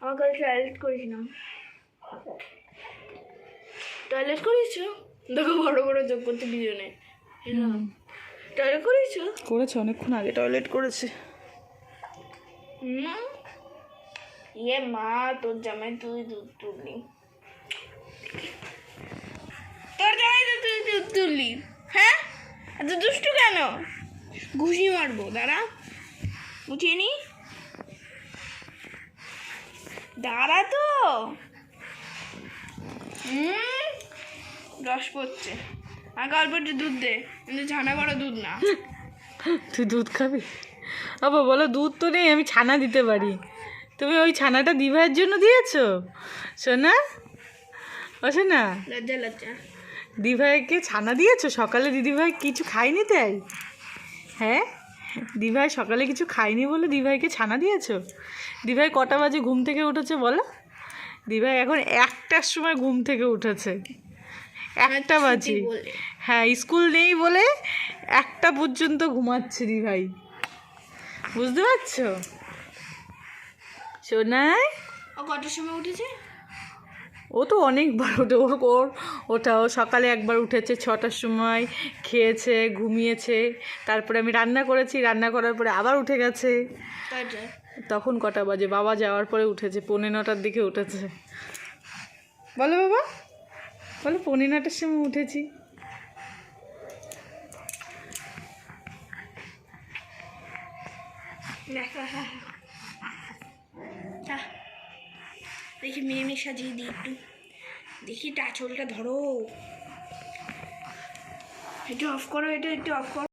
আমার কাল টয়লেট করেছিলাম টয়লেট করেছ? দেখো বড় বড় যোগ করতে দুজনে। টয়লেট করেছ? করেছে অনেকক্ষণ আগে টয়লেট করেছে। ইয়ে মা তোর জামাই তুই দুধ তুললি। তোর জামাই তো তুই দুধ তুললি। হ্যাঁ? এত দুষ্টু কেন? ঘুষি মারবো দাঁড়া। উঠিয়ে নি। দাঁড়া তো। হুম? রস পড়ছে। আমাকে অল্প একটু দুধ দে। কিন্তু ছানা করা দুধ না। তুই দুধ খাবি? বাবা বলো দুধ তো নেই আমি ছানা দিতে পারি। তুমি ওই ছানাটা দিভাইয়ের জন্য দিয়েছ? সোনা? ও সোনা? লজ্জা লজ্জা। দিভাইকে ছানা দিয়েছ? সকালে দিদিভাই কিছু খায়নি তাই? হ্যাঁ? দিভাই সকালে কিছু খাইনি বলে দিভাইকে ছানা দিয়েছ? দিভাই কটা বাজে ঘুম থেকে উঠেছে বলো? দিভাই এখন একটার সময় ঘুম থেকে উঠেছে। একটা বাজে। হ্যাঁ স্কুল নেই বলে একটা পর্যন্ত ঘুমাচ্ছে দিভাই। বুঝতে পারছ? শোনায় ও কটার সময় উঠেছে? ও তো অনেকবার ওঠে ওর ওর, ওটা, ও সকালে একবার উঠেছে, ছটার সময় খেয়েছে, ঘুমিয়েছে, তারপরে আমি রান্না করেছি, রান্না করার পরে আবার উঠে গেছে। তখন কটা বাজে? বাবা যাওয়ার পরে উঠেছে, পৌনে নটার দিকে উঠেছে। বলো বাবা, বলো পৌনে নটার সময় উঠেছি। দেখো দেখি মেয়ে সাজিয়ে দিই একটু। দেখি টাচলটা ধরো। এটা অফ করো এটা একটু অফ করো।